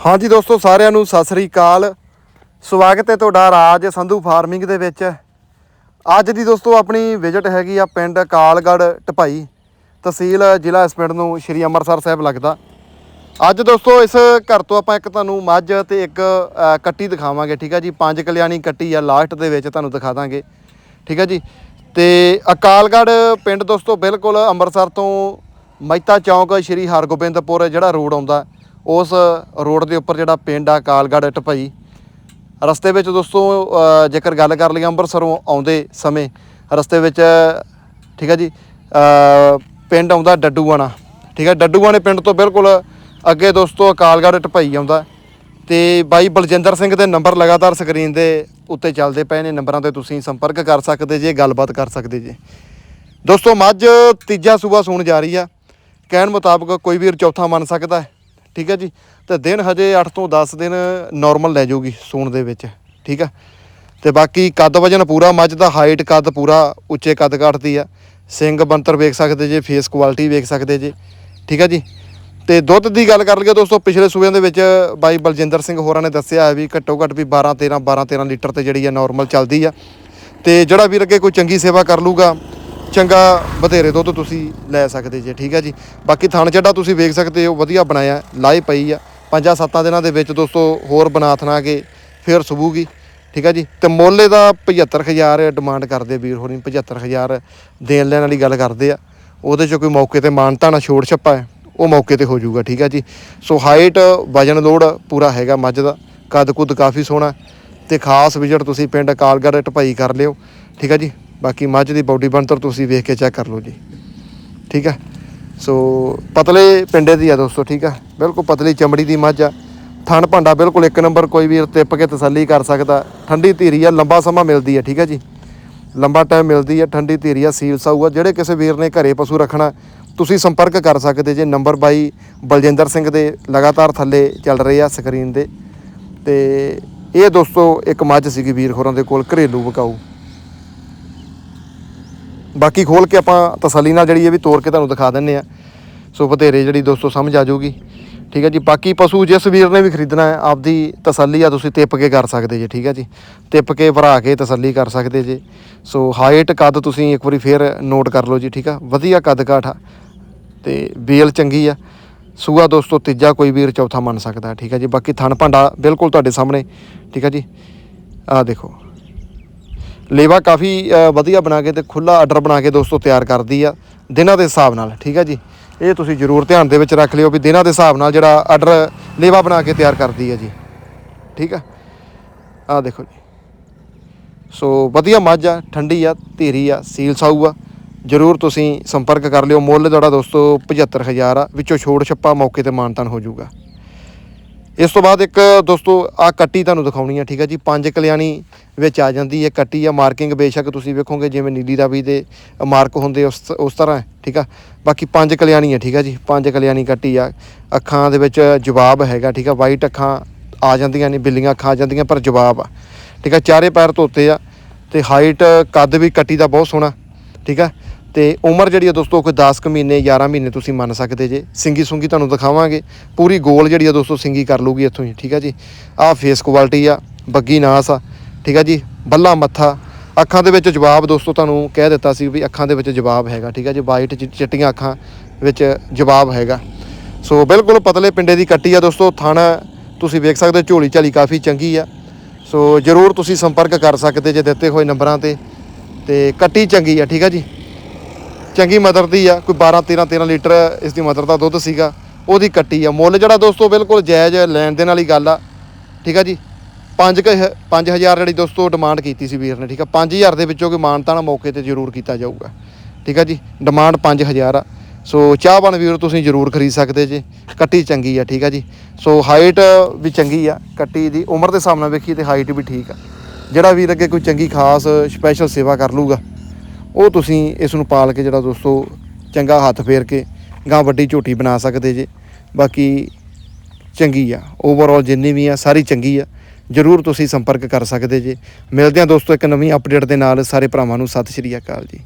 ਹਾਂਜੀ ਦੋਸਤੋ, ਸਾਰਿਆਂ ਨੂੰ ਸਤਿ ਸ੍ਰੀ ਅਕਾਲ। ਸਵਾਗਤ ਹੈ ਤੁਹਾਡਾ ਰਾਜ ਸੰਧੂ ਫਾਰਮਿੰਗ ਦੇ ਵਿੱਚ। ਅੱਜ ਦੀ ਦੋਸਤੋ, ਆਪਣੀ ਵਿਜ਼ਿਟ ਹੈਗੀ ਆ ਪਿੰਡ ਕਾਲਗੜ੍ਹ ਟਪਾਈ ਤਹਿਸੀਲ ਜ਼ਿਲ੍ਹਾ ਇਸ ਪਿੰਡ ਨੂੰ ਸ਼੍ਰੀ ਅੰਮ੍ਰਿਤਸਰ ਸਾਹਿਬ ਲੱਗਦਾ। ਅੱਜ ਦੋਸਤੋ, ਇਸ ਘਰ ਤੋਂ ਆਪਾਂ ਇੱਕ ਤੁਹਾਨੂੰ ਮੱਝ ਤੇ ਇੱਕ ਕੱਟੀ ਦਿਖਾਵਾਂਗੇ, ਠੀਕ ਹੈ ਜੀ? ਪੰਜ ਕਲਿਆਣੀ ਕੱਟੀ ਆ ਲਾਸਟ ਦੇ ਵਿੱਚ ਤੁਹਾਨੂੰ ਦਿਖਾ ਦਾਂਗੇ, ਠੀਕ ਹੈ ਜੀ? ਤੇ ਅਕਾਲਗੜ੍ਹ ਪਿੰਡ ਦੋਸਤੋ, ਬਿਲਕੁਲ ਅੰਮ੍ਰਿਤਸਰ ਤੋਂ ਮਹਿਤਾ ਚੌਂਕ ਸ਼੍ਰੀ ਹਰਗੋਬਿੰਦਪੁਰ ਜਿਹੜਾ ਰੋਡ ਆਉਂਦਾ ਉਸ ਰੋਡ ਦੇ ਉੱਪਰ ਜਿਹੜਾ ਪਿੰਡ ਆ ਕਾਲਗੜ੍ਹ ਟਪਈ ਰਸਤੇ ਵਿੱਚ ਦੋਸਤੋ ਜੇਕਰ ਗੱਲ ਕਰ ਲਈਏ ਅੰਮ੍ਰਿਤਸਰੋਂ ਆਉਂਦੇ ਸਮੇਂ, ਰਸਤੇ ਵਿੱਚ, ਠੀਕ ਹੈ ਜੀ ਪਿੰਡ ਆਉਂਦਾ ਡੱਡੂਆਣਾ। ਠੀਕ ਹੈ ਡੱਡੂਆਣੇ ਪਿੰਡ ਤੋਂ ਬਿਲਕੁਲ ਅੱਗੇ ਦੋਸਤੋ ਅਕਾਲਗੜ੍ਹ ਟਪਈ ਆਉਂਦਾ। ਤੇ ਬਾਈ ਬਲਜਿੰਦਰ ਸਿੰਘ ਦੇ ਨੰਬਰ ਲਗਾਤਾਰ ਸਕਰੀਨ ਦੇ ਉੱਤੇ ਚੱਲਦੇ ਪਏ ਨੇ, ਨੰਬਰਾਂ ਤੇ ਤੁਸੀਂ ਸੰਪਰਕ ਕਰ ਸਕਦੇ ਜੇ, ਗੱਲਬਾਤ ਕਰ ਸਕਦੇ ਜੇ। ਦੋਸਤੋ, ਮੱਝ ਤੀਜਾ ਸੂਬਾ ਸੂਣ ਜਾ ਰਹੀ ਆ। ਕਹਿਣ ਮੁਤਾਬਕ ਕੋਈ ਵੀਰ ਚੌਥਾ ਮੰਨ ਸਕਦਾ ਹੈ। ਠੀਕ ਹੈ ਜੀ? ਤੇ ਦਿਨ ਹਜੇ 8 ਤੋਂ 10 ਦਿਨ ਨਾਰਮਲ ਲੈ ਜਾਊਗੀ ਸੂਣ ਦੇ ਵਿੱਚ, ਠੀਕ ਆ ਤੇ ਬਾਕੀ ਕੱਦ ਵਜਨ ਪੂਰਾ ਮੱਝ ਦਾ ਹਾਈਟ ਕੱਦ ਪੂਰਾ ਉੱਚੇ ਕੱਦ ਕੱਟਦੀ ਆ। ਸਿੰਘ, ਬੰਤਰ ਵੇਖ ਸਕਦੇ ਜੇ ਫੇਸ ਕੁਆਲਿਟੀ ਵੇਖ ਸਕਦੇ ਜੇ, ਠੀਕ ਆ ਜੀ? ਤੇ ਦੁੱਧ ਦੀ ਗੱਲ ਕਰ ਲਈਏ ਦੋਸਤੋ, ਪਿਛਲੇ ਸੂਬਿਆਂ ਦੇ ਵਿੱਚ ਬਾਈ ਬਲਜਿੰਦਰ ਸਿੰਘ ਹੋਰਾਂ ਨੇ ਦੱਸਿਆ ਹੈ ਵੀ ਘੱਟੋ ਘੱਟ ਵੀ 12 13 12 13 ਲੀਟਰ ਤੇ ਜਿਹੜੀ ਆ ਨਾਰਮਲ ਚੱਲਦੀ ਆ। ਤੇ ਜਿਹੜਾ ਵੀਰ ਅੱਗੇ ਕੋਈ ਚੰਗੀ ਸੇਵਾ ਕਰ ਲੂਗਾ ਚੰਗਾ ਬਥੇਰੇ ਦੁੱਧ ਤੁਸੀਂ ਲੈ ਸਕਦੇ ਜੇ, ਠੀਕ ਹੈ ਜੀ। ਬਾਕੀ ਥਣ ਚੱਡਾ ਤੁਸੀਂ ਵੇਖ ਸਕਦੇ ਹੋ, ਵਧੀਆ ਬਣਾਇਆ ਲਾਈ ਪਈ ਆ। ਪੰਜਾਂ ਸੱਤਾਂ ਦਿਨਾਂ ਦੇ ਵਿੱਚ ਦੋਸਤੋ ਹੋਰ ਬਣਾ ਥਣਾ ਕੇ ਫਿਰ ਸੁਬੂਗੀ, ਠੀਕ ਹੈ ਜੀ। ਤੇ ਮੁੱਲ ਇਹਦਾ 75000 ਡਿਮਾਂਡ ਕਰਦੇ ਵੀਰ ਹੋਰੀ 75000 ਦੇਣ ਲੈਣ ਵਾਲੀ ਗੱਲ ਕਰਦੇ ਆ। ਉਹਦੇ ਚ ਕੋਈ ਮੌਕੇ ਤੇ ਮਾਨਤਾ ਨਾ ਛੋੜ ਛੱਪਾ ਹੈ, ਉਹ ਮੌਕੇ ਤੇ ਹੋ ਜਾਊਗਾ, ਠੀਕ ਹੈ ਜੀ। ਸੋ ਹਾਈਟ, ਵਜਨ ਲੋਡ ਪੂਰਾ ਹੈਗਾ ਮੱਝ ਦਾ, ਕੱਦ ਕੁੱਦ ਕਾਫੀ ਸੋਹਣਾ। ਤੇ ਖਾਸ ਵਿਜ਼ਿਟ ਤੁਸੀਂ ਪਿੰਡ ਕਾਲਗੜ੍ਹ ਢਪਾਈ ਕਰ ਲਿਓ, ਠੀਕ ਹੈ ਜੀ। ਬਾਕੀ ਮੱਝ ਦੀ ਬਾਡੀ ਬਣਤਰ ਤੁਸੀਂ ਵੇਖ ਕੇ ਚੈੱਕ ਕਰ ਲਓ ਜੀ। ਠੀਕ ਹੈ ਸੋ ਪਤਲੇ ਪਿੰਡੇ ਦੀ ਆ ਦੋਸਤੋ, ਠੀਕ ਆ? ਬਿਲਕੁਲ ਪਤਲੀ ਚਮੜੀ ਦੀ ਮੱਝ ਆ। ਥਣ ਭਾਂਡਾ ਬਿਲਕੁਲ ਇੱਕ ਨੰਬਰ ਕੋਈ ਵੀਰ ਟਿੱਪ ਕੇ ਤਸੱਲੀ ਕਰ ਸਕਦਾ। ਠੰਡੀ ਧੀਰੀ ਆ, ਲੰਬਾ ਸਮਾਂ ਮਿਲਦੀ ਆ, ਠੀਕ ਹੈ ਜੀ? ਲੰਬਾ ਟਾਈਮ ਮਿਲਦੀ ਆ, ਠੰਡੀ ਧੀਰੀ ਆ, ਸੀਲ ਸਾਊ ਆ। ਜਿਹੜੇ ਕਿਸੇ ਵੀਰ ਨੇ ਘਰੇ ਪਸ਼ੂ ਰੱਖਣਾ, ਤੁਸੀਂ ਸੰਪਰਕ ਕਰ ਸਕਦੇ ਜੇ। ਨੰਬਰ ਬਾਈ ਬਲਜਿੰਦਰ ਸਿੰਘ ਦੇ ਲਗਾਤਾਰ ਥੱਲੇ ਚੱਲ ਰਹੇ ਆ ਸਕਰੀਨ ਦੇ ਤੇ ਇਹ ਦੋਸਤੋ, ਇੱਕ ਮੱਝ ਸੀਗੀ ਵੀਰ ਹੋਰਾਂ ਦੇ ਕੋਲ, ਘਰੇਲੂ ਵਿਕਾਊ। ਬਾਕੀ ਖੋਲ ਕੇ ਆਪਾਂ ਤਸੱਲੀ ਨਾਲ ਜਿਹੜੀ ਇਹ ਵੀ ਤੋੜ ਕੇ ਤੁਹਾਨੂੰ ਦਿਖਾ ਦਿੰਨੇ ਆ ਸੋ ਬਥੇਰੇ ਜਿਹੜੀ ਦੋਸਤੋ ਸਮਝ ਆ ਜਾਊਗੀ। ਠੀਕ ਹੈ ਜੀ, ਬਾਕੀ ਪਸ਼ੂ ਜਿਸ ਵੀਰ ਨੇ ਵੀ ਖਰੀਦਣਾ ਹੈ, ਆਪਦੀ ਤਸੱਲੀ ਆ ਤੁਸੀਂ ਤਿੱਪ ਕੇ ਕਰ ਸਕਦੇ ਜੇ, ਠੀਕ ਹੈ ਜੀ। ਤਿੱਪ ਕੇ ਭਰਾ ਕੇ ਤਸੱਲੀ ਕਰ ਸਕਦੇ ਜੇ। ਸੋ ਹਾਈਟ ਕੱਦ ਤੁਸੀਂ ਇੱਕ ਵਾਰੀ ਫੇਰ ਨੋਟ ਕਰ ਲਓ ਜੀ, ਠੀਕ ਆ। ਵਧੀਆ ਕੱਦ ਕਾਠ ਆ ਤੇ ਬੇਲ ਚੰਗੀ ਆ। ਸੂਆ ਦੋਸਤੋ ਤੀਜਾ ਕੋਈ ਵੀਰ ਚੌਥਾ ਮੰਨ ਸਕਦਾ, ਠੀਕ ਹੈ ਜੀ। ਬਾਕੀ ਥਣ ਭਾਂਡਾ ਬਿਲਕੁਲ ਤੁਹਾਡੇ ਸਾਹਮਣੇ, ਠੀਕ ਹੈ ਜੀ। ਆਹ ਦੇਖੋ। ਲੇਵਾ ਕਾਫੀ ਵਧੀਆ ਬਣਾ ਕੇ ਤੇ ਖੁੱਲਾ ਆਰਡਰ ਬਣਾ ਕੇ ਦੋਸਤੋ ਤਿਆਰ ਕਰਦੀ ਆ, ਦਿਨਾਂ ਦੇ ਹਿਸਾਬ ਨਾਲ, ਠੀਕ ਆ ਜੀ? ਇਹ ਤੁਸੀਂ ਜ਼ਰੂਰ ਧਿਆਨ ਦੇ ਵਿੱਚ ਰੱਖ ਲਿਓ ਵੀ ਦਿਨਾਂ ਦੇ ਹਿਸਾਬ ਨਾਲ ਜਿਹੜਾ ਆਰਡਰ ਲੇਵਾ ਬਣਾ ਕੇ ਤਿਆਰ ਕਰਦੀ ਆ ਜੀ, ਠੀਕ ਆ? ਆ ਦੇਖੋ ਜੀ। ਸੋ ਵਧੀਆ ਮੱਝ ਆ, ਠੰਡੀ ਆ, ਧੀਰੀ ਆ, ਸੀਲ ਸਾਊ ਆ। ਜ਼ਰੂਰ ਤੁਸੀਂ ਸੰਪਰਕ ਕਰ ਲਿਓ। ਮੁੱਲ ਤੁਹਾਡਾ ਦੋਸਤੋ 75000 ਆ, ਵਿੱਚੋਂ ਛੋੜ ਛੱਪਾ ਮੌਕੇ ਤੇ ਮਾਨਤਾਨ ਹੋ ਜਾਊਗਾ। ਇਸ ਤੋਂ ਬਾਅਦ ਇੱਕ ਦੋਸਤੋ ਆ ਕੱਟੀ ਤੁਹਾਨੂੰ ਦਿਖਾਉਣੀ ਆ, ਠੀਕ ਆ ਜੀ? ਪੰਜ ਕਲਿਆਣੀ ਵਿੱਚ ਆ ਜਾਂਦੀ ਹੈ ਕੱਟੀ ਆ ਮਾਰਕਿੰਗ ਬੇਸ਼ੱਕ ਤੁਸੀਂ ਵੇਖੋਗੇ, ਜਿਵੇਂ ਨੀਲੀ ਰਾਵੀ ਦੇ ਮਾਰਕ ਹੁੰਦੇ ਉਸ ਉਸ ਤਰ੍ਹਾਂ, ਠੀਕ ਆ? ਬਾਕੀ ਪੰਜ ਕਲਿਆਣੀ ਆ, ਠੀਕ ਆ ਜੀ? ਪੰਜ ਕਲਿਆਣੀ ਕੱਟੀ ਆ। ਅੱਖਾਂ ਦੇ ਵਿੱਚ ਜਵਾਬ ਹੈਗਾ, ਠੀਕ ਆ? ਵਾਈਟ ਅੱਖਾਂ ਆ ਜਾਂਦੀਆਂ ਨੇ, ਬਿੱਲੀਆਂ ਅੱਖਾਂ ਆ ਜਾਂਦੀਆਂ, ਪਰ ਜਵਾਬ ਆ, ਠੀਕ ਆ? ਚਾਰੇ ਪੈਰ ਧੋਤੇ ਆ, ਤੇ ਹਾਈਟ ਕੱਦ ਵੀ ਕੱਟੀ ਦਾ ਬਹੁਤ ਸੋਹਣਾ, ਠੀਕ ਆ? ਤੇ ਉਮਰ ਜਿਹੜੀ ਆ ਦੋਸਤੋ ਕੋਈ 10 ਕੁ ਮਹੀਨੇ 11 ਮਹੀਨੇ ਤੁਸੀਂ ਮੰਨ ਸਕਦੇ ਜੇ। ਸਿੰਗੀ ਸੁੰਗੀ ਤੁਹਾਨੂੰ ਦਿਖਾਵਾਂਗੇ। ਪੂਰੀ ਗੋਲ ਜਿਹੜੀ ਆ ਦੋਸਤੋ ਸਿੰਗੀ ਕਰ ਲੂਗੀ ਇੱਥੋਂ ਹੀ ਠੀਕ ਆ ਜੀ? ਆਹ ਫੇਸ ਕੁਆਲਿਟੀ ਆ ਬੱਗੀ ਨਾਸ ਆ ਠੀਕ ਆ ਜੀ? ਬੱਲਾ ਮੱਥਾ। ਅੱਖਾਂ ਦੇ ਵਿੱਚ ਜਵਾਬ ਦੋਸਤੋ ਤੁਹਾਨੂੰ ਕਹਿ ਦਿੱਤਾ ਸੀ ਵੀ ਅੱਖਾਂ ਦੇ ਵਿੱਚ ਜਵਾਬ ਹੈਗਾ ਠੀਕ ਆ ਜੀ? ਵਾਈਟ ਚਿੱਟੀਆਂ ਅੱਖਾਂ ਵਿੱਚ ਜਵਾਬ ਹੈਗਾ। ਸੋ ਬਿਲਕੁਲ ਪਤਲੇ ਪਿੰਡੇ ਦੀ ਕੱਟੀ ਆ ਦੋਸਤੋ ਥਣ ਤੁਸੀਂ ਵੇਖ ਸਕਦੇ ਹੋ, ਝੋਲੀ ਝਾਲੀ ਕਾਫੀ ਚੰਗੀ ਆ। ਸੋ ਜਰੂਰ ਤੁਸੀਂ ਸੰਪਰਕ ਕਰ ਸਕਦੇ ਜੇ ਦਿੱਤੇ ਹੋਏ ਨੰਬਰਾਂ ਤੇ। ਤੇ ਕੱਟੀ ਚੰਗੀ ਆ ਠੀਕ ਆ ਜੀ? ਚੰਗੀ ਮਦਰ ਦੀ ਆ, ਕੋਈ 12 13 13 ਲੀਟਰ ਇਸ ਦੀ ਮਦਰ ਦਾ ਦੁੱਧ ਸੀਗਾ, ਉਹਦੀ ਕੱਟੀ ਆ। ਮੁੱਲ ਜਿਹੜਾ ਦੋਸਤੋ ਬਿਲਕੁਲ ਜਾਇਜ਼ ਲੈਣ ਦੇਣ ਵਾਲੀ ਗੱਲ ਆ, ਠੀਕ ਆ ਜੀ? 5 5000 ਜਿਹੜੀ ਦੋਸਤੋ ਡਿਮਾਂਡ ਕੀਤੀ ਸੀ ਵੀਰ ਨੇ, ਠੀਕ ਆ? 5000 ਦੇ ਵਿੱਚੋਂ ਕੋਈ ਮਾਨਤਾਨਾ ਮੌਕੇ ਤੇ ਜ਼ਰੂਰ ਕੀਤਾ ਜਾਊਗਾ, ਠੀਕ ਆ ਜੀ? ਡਿਮਾਂਡ 5000 ਆ। ਸੋ ਚਾਹਵਾਨ ਵੀਰ ਤੁਸੀਂ ਜ਼ਰੂਰ ਖਰੀਦ ਸਕਦੇ ਜੇ, ਕੱਟੀ ਚੰਗੀ ਆ, ਠੀਕ ਆ ਜੀ? ਸੋ ਹਾਈਟ ਵੀ ਚੰਗੀ ਆ, ਕੱਟੀ ਦੀ ਉਮਰ ਦੇ ਹਿਸਾਬ ਨਾਲ ਵੇਖੀ ਤੇ ਹਾਈਟ ਵੀ ਠੀਕ ਆ। ਜਿਹੜਾ ਵੀਰ ਅੱਗੇ ਕੋਈ ਚੰਗੀ ਖਾਸ ਸਪੈਸ਼ਲ ਸੇਵਾ ਕਰ ਲੂਗਾ ਉਹ ਤੁਸੀਂ ਇਸ ਨੂੰ ਪਾਲ ਕੇ ਜਿਹੜਾ ਦੋਸਤੋ ਚੰਗਾ ਹੱਥ ਫੇਰ ਕੇ ਗਾਂ ਵੱਡੀ ਝੋਟੀ ਬਣਾ ਸਕਦੇ ਜੇ। ਬਾਕੀ ਚੰਗੀ ਆ। ਓਵਰਆਲ ਜਿੰਨੀ ਵੀ ਆ, ਸਾਰੀ ਚੰਗੀ ਆ। ਜਰੂਰ ਤੁਸੀਂ ਸੰਪਰਕ ਕਰ ਸਕਦੇ ਜੇ। ਮਿਲਦੇ ਹਾਂ ਦੋਸਤੋ ਇੱਕ ਨਵੀਂ ਅਪਡੇਟ ਦੇ ਨਾਲ। ਸਾਰੇ ਭਰਾਵਾਂ ਨੂੰ ਸਤਿ ਸ਼੍ਰੀ ਅਕਾਲ ਜੀ।